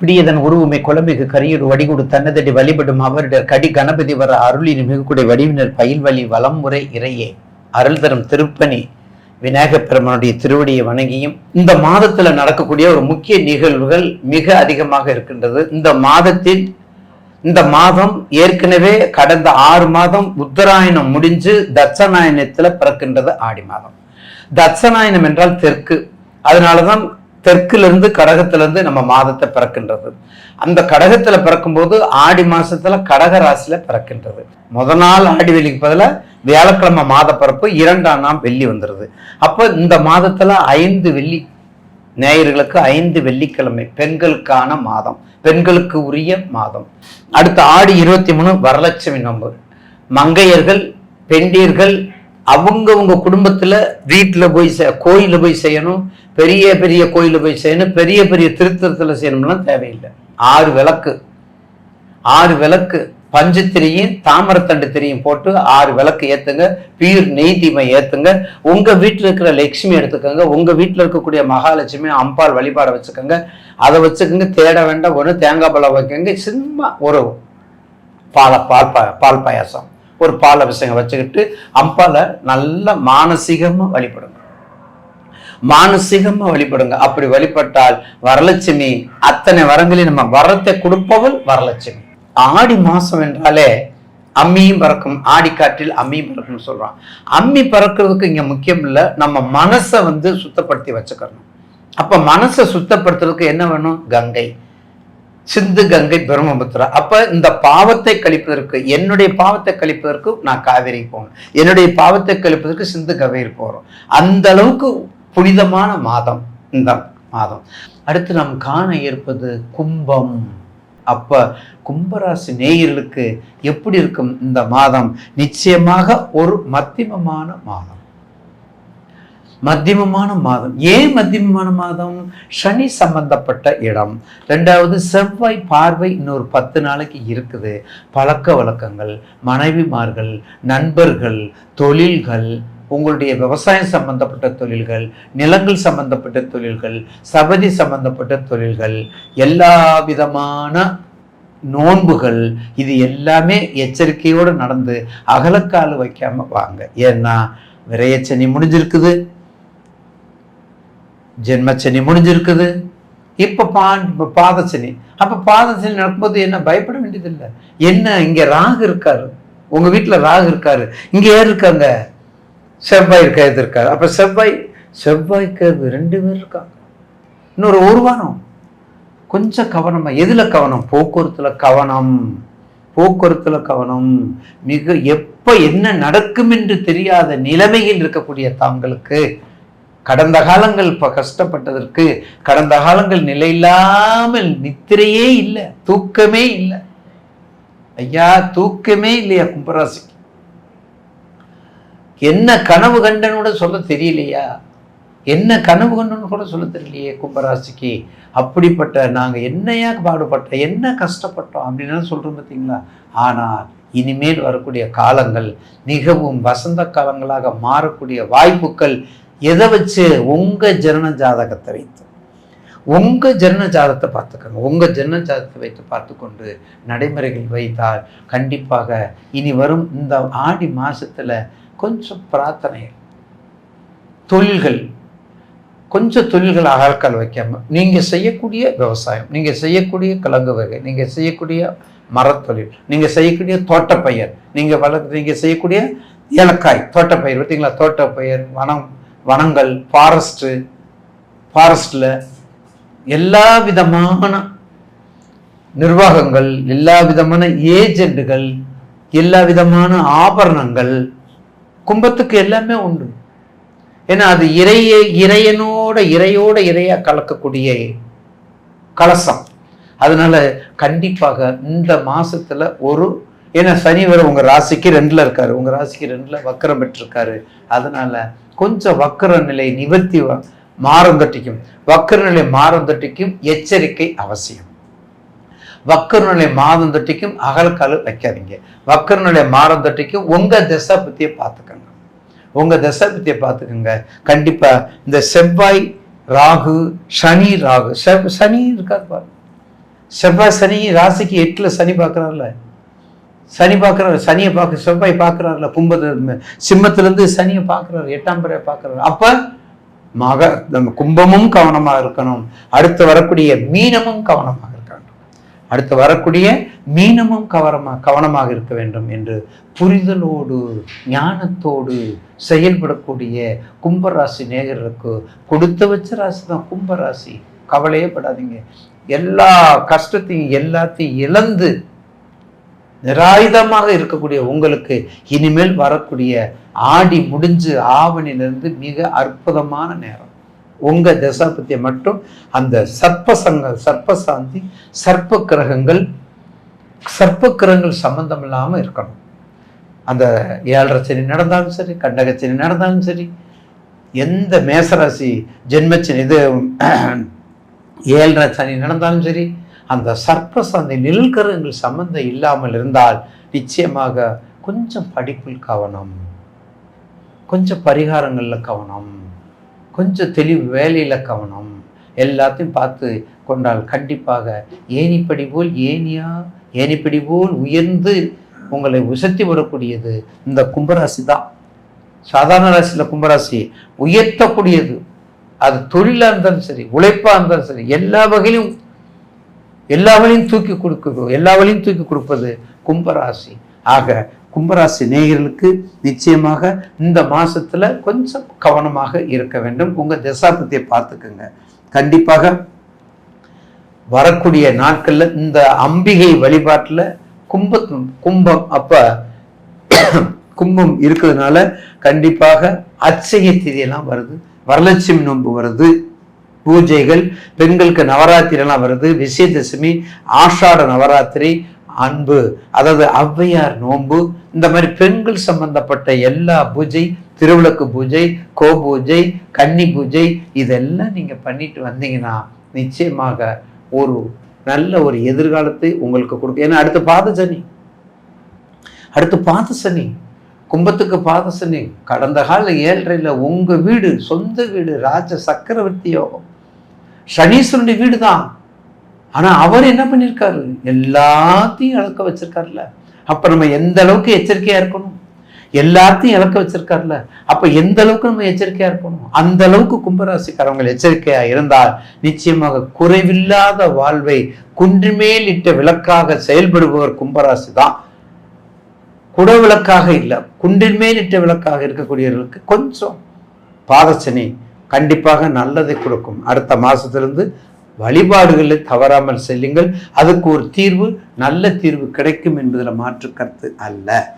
பிடியதன் உருவுமை குலமிகு கரியுரு வடிகுடு தன்னதடி வழிபடும் அவரிடர் கடி கணபதி வர அருளின் மிகுக்குடை வடிவினர் பயில் வழி வலமுறை இறையே. அருள் தரும் திருப்பணி விநாயகப்பெருமனுடைய திருவடியை வணங்கியும் இந்த மாதத்துல நடக்கக்கூடிய ஒரு முக்கிய நிகழ்வுகள் மிக அதிகமாக இருக்கின்றது. இந்த மாதத்தில் இந்த மாதம் ஏற்கனவே கடந்த ஆறு மாதம் உத்தராயணம் முடிஞ்சு தட்சநாயனத்துல பிறக்கின்றது ஆடி மாதம். தட்சநாயனம் என்றால் தெற்கு. அதனாலதான் தெற்குலேருந்து கடகத்திலேருந்து நம்ம மாதத்தை பிறக்கின்றது. அந்த கடகத்தில் பிறக்கும்போது ஆடி மாதத்தில் கடக ராசியில் பிறக்கின்றது. முத நாள் ஆடி வெள்ளிக்கு பதிலாக வியாழக்கிழமை மாத பிறப்பு இரண்டாம் நாள் வெள்ளி வந்துடுது அப்போ இந்த மாதத்தில் ஐந்து வெள்ளி நேயர்களுக்கு ஐந்து வெள்ளிக்கிழமை பெண்களுக்கான மாதம் பெண்களுக்கு உரிய மாதம். அடுத்த ஆடி இருபத்தி மூணு வரலட்சுமி நோன்பு. மங்கையர்கள் பெண்டீர்கள் அவங்கவுங்க குடும்பத்துல வீட்டுல போய் செ- கோயிலில் போய் செய்யணும் பெரிய பெரிய கோயிலில் போய் செய்யணும் பெரிய பெரிய திருத்தலத்துல செய்யணும்லாம் தேவையில்லை. ஆறு விளக்கு. ஆறு விளக்கு. பஞ்சு திரியும் தாமரத்தண்டு திரியும் போட்டு ஆறு விளக்கு ஏத்துங்க பீர் நெய் தீமை ஏத்துங்க. உங்க வீட்டில் இருக்கிற லட்சுமி எடுத்துக்கோங்க உங்க வீட்டில் இருக்கக்கூடிய மகாலட்சுமி அம்பாள் வழிபாட வச்சுக்கோங்க. அதை வச்சுக்கோங்க தேட வேண்டாம் ஒன்று தேங்காய் பழம் வைக்கங்க சும்மா ஒரு பால பால் பா பால் பாயாசம். ஒரு பால் அபிஷேகம் வச்சுக்கிட்டு அப்பால நல்ல மானசீகமா வழிபடுங்க. மானசீகமா வழிபடுங்க. அப்படி வழிபட்டால் வரலட்சுமி அத்தனை வரங்களையும் நம்ம வரத்தை கொடுப்பவள் வரலட்சுமி. ஆடி மாசம் என்றாலே அம்மியும் பறக்கும். ஆடிக்காற்றில் அம்மியும் பறக்கும்னு சொல்றான். அம்மி பறக்கிறதுக்கு இங்க முக்கியம் இல்லை. நம்ம மனசை வந்து சுத்தப்படுத்தி வச்சுக்கணும். அப்ப மனசை சுத்தப்படுத்துறதுக்கு என்ன வேணும்? கங்கை. சிந்து கங்கை பிரம்மபுத்திரா. அப்ப இந்த பாவத்தை கழிப்பதற்கு என்னுடைய பாவத்தை கழிப்பதற்கு நான் காவேரி போகணும். என்னுடைய பாவத்தை கழிப்பதற்கு சிந்து கவேரி போகிறோம் அந்த அளவுக்கு புனிதமான மாதம் இந்த மாதம். அடுத்து நாம் காண இருப்பது கும்பம். அப்ப கும்பராசி நேயர்களுக்கு எப்படி இருக்கும் இந்த மாதம்? நிச்சயமாக ஒரு மத்தியமமான மாதம். மத்தியமமான மாதம். ஏன் மத்தியமமான மாதம்? சனி சம்பந்தப்பட்ட இடம். ரெண்டாவது செவ்வாய் பார்வை இன்னொரு பத்து நாளைக்கு இருக்குது. பழக்க வழக்கங்கள் மனைவிமார்கள் நண்பர்கள் தொழில்கள் உங்களுடைய விவசாயம் சம்பந்தப்பட்ட தொழில்கள் நிலங்கள் சம்பந்தப்பட்ட தொழில்கள் சபதி சம்பந்தப்பட்ட தொழில்கள் எல்லா விதமான நோன்புகள் இது எல்லாமே எச்சரிக்கையோடு நடந்து அகலக்கால் வைக்காமல் வாங்க. ஏன்னா விரையச்சனி முடிஞ்சிருக்குது. ஜென்மச்சனி முடிஞ்சிருக்குது. இப்போ பா இப்போ பாதச்சனி. அப்போ பாதச்சனி நடக்கும்போது என்ன? பயப்பட வேண்டியதில்லை. என்ன? இங்கே ராகு இருக்காரு. உங்கள் வீட்டில் ராகு இருக்காரு. இங்கே யார் இருக்காங்க? செவ்வாய் இருக்காது இருக்காரு அப்போ செவ்வாய் செவ்வாய்க்கு அது ரெண்டு பேர் இருக்காங்க இன்னொரு ஒரு வாரம் கொஞ்சம் கவனமாக எதில் கவனம்? போக்குவரத்தில் கவனம். போக்குவரத்தில் கவனம். மிக எப்போ என்ன நடக்கும் என்று தெரியாத நிலைமையில் இருக்கக்கூடிய தாங்களுக்கு கடந்த காலங்கள் இப்ப கஷ்டப்பட்டதற்கு கடந்த காலங்கள் நிலையில்லாமல் நித்திரையே இல்லை தூக்கமே இல்லை. ஐயா தூக்கமே இல்லையா கும்பராசிக்கு? என்ன கனவு கண்டனோட சொல்ல தெரியலையா? என்ன கனவு கண்டனு கூட சொல்ல தெரியலையே கும்பராசிக்கு? அப்படிப்பட்ட நாங்கள் என்னையா பாடுபட்ட என்ன கஷ்டப்பட்டோம் அப்படின்னு சொல்கிறோம் பார்த்தீங்களா? ஆனால் இனிமேல் வரக்கூடிய காலங்கள் மிகவும் வசந்த காலங்களாக மாறக்கூடிய வாய்ப்புகள் எதை வச்சு? உங்கள் ஜனன ஜாதகத்தை வைத்து. உங்கள் ஜனன ஜாதகத்தை பார்த்துக்கோங்க உங்கள் ஜனன ஜாதகத்தை வைத்து பார்த்துக்கொண்டு நடைமுறைகள் வைத்தால் கண்டிப்பாக இனி வரும் இந்த ஆடி மாதத்தில் கொஞ்சம் பிரார்த்தனை தொழில்கள் கொஞ்சம் தொழில்கள் அகற்கால் வைக்காமல் நீங்கள் செய்யக்கூடிய விவசாயம் நீங்கள் செய்யக்கூடிய கிழங்கு வகை நீங்கள் செய்யக்கூடிய மரத்தொழில் நீங்கள் செய்யக்கூடிய தோட்டப்பயிர் நீங்கள் வளர்த்து நீங்கள் செய்யக்கூடிய ஏலக்காய் தோட்டப்பயிர் பார்த்தீங்களா? தோட்டப்பயிர் வனம் வனங்கள் ஃபாரஸ்ட்டு ஃபாரஸ்டில் எல்லா விதமான நிர்வாகங்கள் எல்லா விதமான ஏஜெண்டுகள் எல்லா விதமான ஆபரணங்கள் கும்பத்துக்கு எல்லாமே உண்டு. ஏன்னா அது இறையே இறையனோட இறையோட இறையாக கலக்கக்கூடிய கலசம். அதனால கண்டிப்பாக இந்த மாசத்துல ஒரு ஏன்னா சனி வர உங்க ராசிக்கு ரெண்டுல இருக்காரு. உங்க ராசிக்கு ரெண்டுல வக்கரம் பெற்றிருக்காரு. அதனால கொஞ்சம் வக்கர நிலை நிவர்த்தி வ- மாறந்தட்டிக்கும் வக்கர நிலை மாறந்தட்டிக்கும் எச்சரிக்கை அவசியம். வக்கர நிலை மாதந்தட்டிக்கும் அகல்கால் வைக்காதீங்க. வக்கர நிலை மாறந்தட்டிக்கும் உங்க திசை பத்தியை பார்த்துக்கோங்க. உங்க தசை பத்தியை பார்த்துக்கோங்க. கண்டிப்பா இந்த செவ்வாய் ராகு சனி ராகு செவ் சனி இருக்காது பாருங்க. செவ்வாய் சனி ராசிக்கு எட்டுல சனி பார்க்கறாருல. சனி பார்க்குறாரு சனியை பார்க்க செவ்வாய் பார்க்குறாருல கும்பத்து சிம்மத்திலேருந்து சனியை பார்க்குறாரு எட்டாம் பிறையை பார்க்குறாரு. அப்போ மக நம்ம கும்பமும் கவனமாக இருக்கணும். அடுத்து வரக்கூடிய மீனமும் கவனமாக இருக்க வேண்டும். அடுத்து வரக்கூடிய மீனமும் கவனமாக கவனமாக இருக்க வேண்டும் என்று புரிதலோடு ஞானத்தோடு செயல்படக்கூடிய கும்பராசி நேகருக்கு கொடுத்து வச்ச ராசி தான் கும்பராசி. கவலையே படாதீங்க. எல்லா கஷ்டத்தையும் எல்லாத்தையும் இழந்து நிராயுதமாக இருக்கக்கூடிய உங்களுக்கு இனிமேல் வரக்கூடிய ஆடி முடிஞ்சு ஆவணிலிருந்து மிக அற்புதமான நேரம். உங்க தசாபத்தியை மட்டும் அந்த சர்ப்பசங்க சர்ப்பசாந்தி சர்ப்ப கிரகங்கள் சர்ப்ப கிரகங்கள் சம்பந்தம் இல்லாமல் இருக்கணும். அந்த ஏழரை சனி நடந்தாலும் சரி கண்டகச்சனி சனி நடந்தாலும் சரி எந்த மேசராசி ஜென்மச்சனி இது ஏழரை சனி நடந்தாலும் சரி அந்த சர்ப்பசாந்தி நிழல்கரங்கள் சம்பந்தம் இல்லாமல் இருந்தால் நிச்சயமாக கொஞ்சம் படிப்பில் கவனம் கொஞ்சம் பரிகாரங்களில் கவனம் கொஞ்சம் தெளிவு வேலையில் கவனம் எல்லாத்தையும் பார்த்து கொண்டால் கண்டிப்பாக ஏணிப்படி போல் ஏனியா ஏணிப்படி போல் உயர்ந்து உங்களை உசத்தி வரக்கூடியது இந்த கும்பராசி தான். சாதாரண ராசியில் கும்பராசி உயர்த்தக்கூடியது. அது தொழிலாக இருந்தாலும் சரி உழைப்பாக இருந்தாலும் சரி எல்லா வகையிலும் எல்லா வழியும் தூக்கி கொடுக்குது. எல்லா வழியும் தூக்கி கொடுப்பது கும்பராசி. ஆக கும்பராசி நேயர்களுக்கு நிச்சயமாக இந்த மாசத்துல கொஞ்சம் கவனமாக இருக்க வேண்டும். உங்க தசாபத்தியை பார்த்துக்குங்க. கண்டிப்பாக வரக்கூடிய நாட்கள்ல இந்த அம்பிகை வழிபாட்டுல கும்ப கும்பம் அப்ப கும்பம் இருக்கிறதுனால கண்டிப்பாக அச்சய திதியெல்லாம் வருது. வரலட்சுமி நோன்பு வருது. பூஜைகள் பெண்களுக்கு நவராத்திரிலாம் வருது விஜயதசமி ஆஷாட நவராத்திரி அன்பு அதாவது ஔவையார் நோன்பு இந்த மாதிரி பெண்கள் சம்பந்தப்பட்ட எல்லா பூஜை திருவிளக்கு பூஜை கோ பூஜை கன்னி பூஜை இதெல்லாம் நீங்கள் பண்ணிட்டு வந்தீங்கன்னா நிச்சயமாக ஒரு நல்ல ஒரு எதிர்காலத்தை உங்களுக்கு கொடுக்கும். ஏன்னா அடுத்து பாத சனி. அடுத்து பாத சனி. கும்பத்துக்கு பாத சனி. கடந்த கால ஏழரையில் உங்கள் வீடு சொந்த வீடு ராஜ சக்கரவர்த்தி யோகம். சனீஸ்வரனுடைய வீடு தான் ஆனால் அவர் என்ன பண்ணியிருக்காரு எல்லாத்தையும் இழக்க வச்சிருக்காருல்ல. அப்போ நம்ம எந்த அளவுக்கு எச்சரிக்கையாக இருக்கணும்? எல்லாத்தையும் இழக்க வச்சிருக்காருல்ல. அப்போ எந்த அளவுக்கு நம்ம எச்சரிக்கையாக இருக்கணும்? அந்த அளவுக்கு கும்பராசிக்காரவங்க எச்சரிக்கையாக இருந்தால் நிச்சயமாக குறைவில்லாத வாழ்வை குன்றுமேல் இட்ட விளக்காக செயல்படுபவர் கும்பராசி தான் குட விளக்காக இல்லை குன்றின் மேல் இட்ட விளக்காக இருக்கக்கூடியவர்களுக்கு கொஞ்சம் பாதச்சனி கண்டிப்பாக நல்லதை கொடுக்கும். அடுத்த மாதத்திலிருந்து வழிபாடுகளை தவறாமல் செல்லுங்கள். அதுக்கு ஒரு தீர்வு நல்ல தீர்வு கிடைக்கும் என்பதில் மாற்று கருத்து அல்ல.